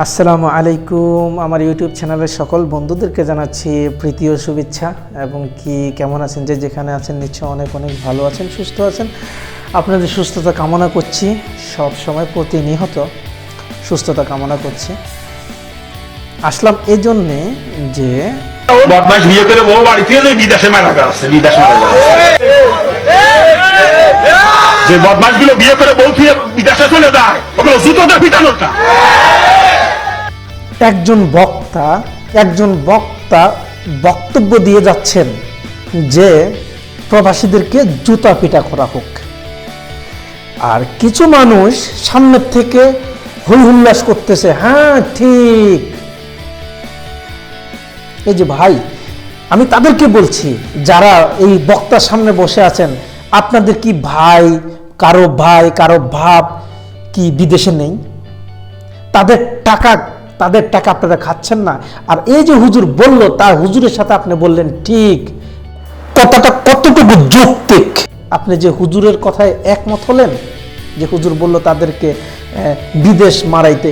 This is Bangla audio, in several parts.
আসসালামু আলাইকুম। আমার ইউটিউব চ্যানেলের সকল বন্ধুদেরকে জানাচ্ছি প্রীতি ও শুভেচ্ছা এবং কি কেমন আছেন? যে যেখানে আছেন নিশ্চয় অনেক অনেক ভালো আছেন, সুস্থ আছেন। আপনাদের সুস্থতা কামনা করছি, সব সময় প্রতিনিয়ত সুস্থতা কামনা করছি। আসলাম এই জন্যে যে যে বদমাসগুলো বিয়ে করে বউ বিদেশে চলে যায়, ওগুলো জুতোতে পিটানোর কাজ একজন বক্তা একজন বক্তা বক্তব্য দিয়ে যাচ্ছেন যে প্রবাসীদেরকে জুতা পিটা করা হোক। আর কিছু মানুষ সামনের থেকে হই হুল্লাস করতেছে হ্যাঁ ঠিক। এই যে ভাই, আমি তাদেরকে বলছি, যারা এই বক্তার সামনে বসে আছেন, আপনাদের কি ভাই, কারও ভাই, কারও ভাব কি বিদেশে নেই? তাদের টাকা তাদের টাকা আপনারা খাচ্ছেন না। আর এই যে হুজুর বলল তার হুজুরের সাথে আপনি বললেন ঠিক কথাটা কতটুকু যৌক্তিক? আপনি যে হুজুরের কথায় একমত হলেন যে হুজুর বলল তাদেরকে বিদেশ মারাইতে।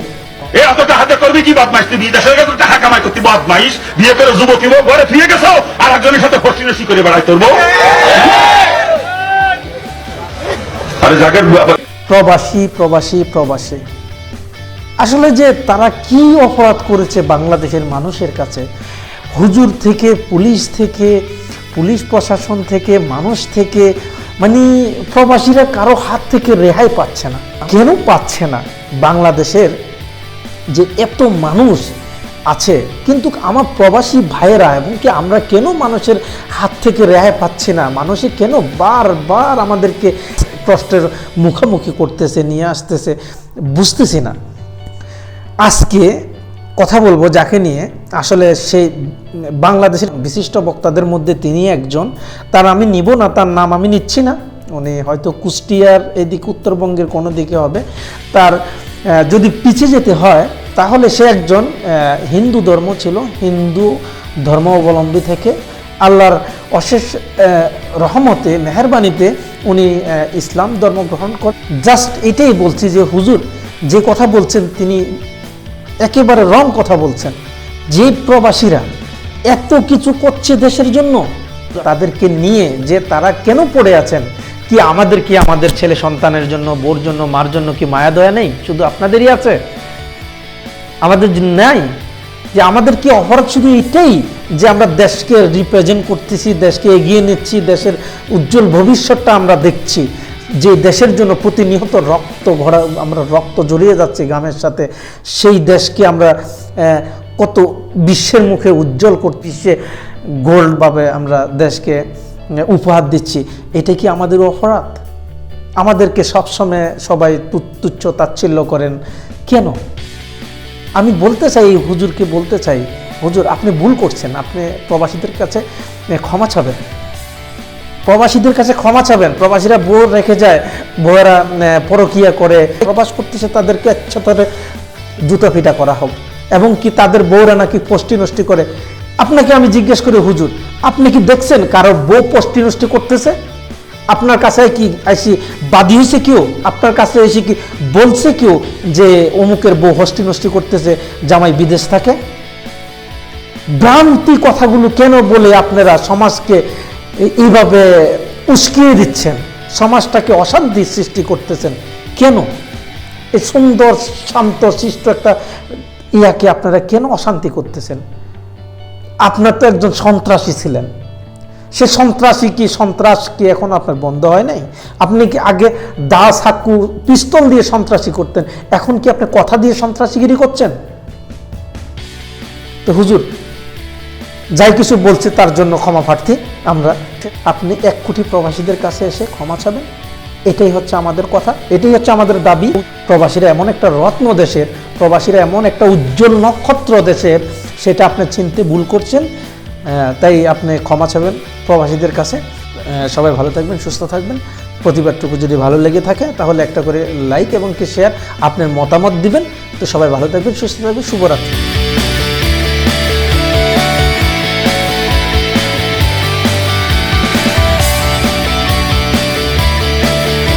এত টাকা করবি কি বদমাইশ? তুই বিদেশে গেছে টাকা কামাই করতে বদমাইশ। বিয়ে করে যুবতী ঘরে ফিরে গেছো আর একজনের সাথে ফষ্টি করে বেড়াই তোর বউ। আরে জাগের প্রবাসী প্রবাসী প্রবাসী। আসলে যে তারা কি অপরাধ করেছে বাংলাদেশের মানুষের কাছে? হুজুর থেকে, পুলিশ থেকে, পুলিশ প্রশাসন থেকে, মানুষ থেকে মানে প্রবাসীরা কারও হাত থেকে রেহাই পাচ্ছে না। কেন পাচ্ছে না? বাংলাদেশের যে এত মানুষ আছে, কিন্তু আমার প্রবাসী ভাইয়েরা এবং কি আমরা কেন মানুষের হাত থেকে রেহাই পাচ্ছি না? মানুষে কেন বারবার আমাদেরকে কষ্টের মুখোমুখি করতেছে, নিয়ে আসতেছে? বুঝতেছি না। আজকে কথা বলব যাকে নিয়ে। আসলে সেই বাংলাদেশের বিশিষ্ট বক্তাদের মধ্যে তিনি একজন। তার আমি নিব না, তার নাম আমি নিচ্ছি না। উনি হয়তো কুষ্টিয়ার এদিকে উত্তরবঙ্গের কোনো দিকে হবে। তার যদি পিছিয়ে যেতে হয়, তাহলে সে একজন হিন্দু ধর্ম ছিল, হিন্দু ধর্ম অবলম্বী থেকে আল্লাহর অশেষ রহমতে, মেহরবানিতে উনি ইসলাম ধর্ম গ্রহণ করেন জাস্ট এটাই বলছি যে হুজুর যে কথা বলছেন তিনি একেবারে রং কথা বলছেন। যে প্রবাসীরা এত কিছু করছে দেশের জন্য, তাদেরকে নিয়ে যে তারা কেন পড়ে আছেন? কি আমাদের কি আমাদের ছেলে সন্তানের জন্য, বোর জন্য, মার জন্য কি মায়া দয়া নেই? শুধু আপনাদেরই আছে? আমাদের নাই। যে আমাদের কি অপরাধ শুধু এটাই যে আমরা দেশকে রিপ্রেজেন্ট করতেছি, দেশকে এগিয়ে নিচ্ছি, দেশের উজ্জ্বল ভবিষ্যৎটা আমরা দেখছি? যে দেশের জন্য প্রতিনিয়ত রক্ত ভরা, আমরা রক্ত জড়িয়ে যাচ্ছি গ্রামের সাথে, সেই দেশকে আমরা কত বিশ্বের মুখে উজ্জ্বল করতেছে গোল্ডভাবে আমরা দেশকে উপহার দিচ্ছি। এটা কি আমাদের অপরাধ? আমাদেরকে সবসময় সবাই তুচ্ছ তাচ্ছিল্য করেন। কেন? আমি বলতে চাই, এই হুজুরকে বলতে চাই, হুজুর আপনি ভুল করছেন। আপনি প্রবাসীদের কাছে ক্ষমা চাবেন। প্রবাসীদের কাছে ক্ষমা চাবেন। প্রবাসীরা বোর রেখে যায় বউয়েরা এ, পরকিয়া করে। প্রবাস করতেছে তাদেরকে তাদের জুতো ফিটা করা হোক। এবং কি তাদের বউরা নাকি পষ্টি নষ্টি করে? আপনাকে আমি জিজ্ঞেস করি হুজুর আপনি কি দেখছেন কারও বউ পষ্টি নষ্টি করতেছে? আপনার কাছে কি এসে বাদী হয়েছে কেউ? আপনার কাছে এসে কি বলছে কেউ যে অমুকের বউ হস্তি নষ্টি করতেছে জামাই বিদেশ থাকে? ভ্রান্তি কথাগুলো কেন বলে আপনারা সমাজকে এইভাবে উস্কিয়ে দিচ্ছেন। সমাজটাকে অশান্তি সৃষ্টি করতেছেন। কেন? এই সুন্দর, শান্ত শিষ্ট একটা ইয়াকে আপনারা কেন অশান্তি করতেছেন? আপনার তো একজন সন্ত্রাসী ছিলেন। সে সন্ত্রাসী কি, সন্ত্রাস কি এখন আপনার বন্ধ হয় নাই? আপনি কি আগে দা সাকু পিস্তল দিয়ে সন্ত্রাসী করতেন, এখন কি আপনি কথা দিয়ে সন্ত্রাসীগিরি করছেন? তো হুজুর যাই কিছু বলছে তার জন্য ক্ষমা প্রার্থী। আমরা আপনি এক কোটি প্রবাসীদের কাছে এসে ক্ষমা চাবেন। এটাই হচ্ছে আমাদের কথা, এটাই হচ্ছে আমাদের দাবি। প্রবাসীরা এমন একটা রত্ন দেশের, প্রবাসীরা এমন একটা উজ্জ্বল নক্ষত্র দেশের, সেটা আপনি চিনতে ভুল করছেন তাই আপনি ক্ষমা চাবেন প্রবাসীদের কাছে। সবাই ভালো থাকবেন, সুস্থ থাকবেন। প্রতিবাদটুকু যদি ভালো লেগে থাকে, তাহলে একটা করে লাইক এবং কি শেয়ার আপনার মতামত দিবেন। তো সবাই ভালো থাকবেন, সুস্থ থাকবেন, শুভরাত্রি।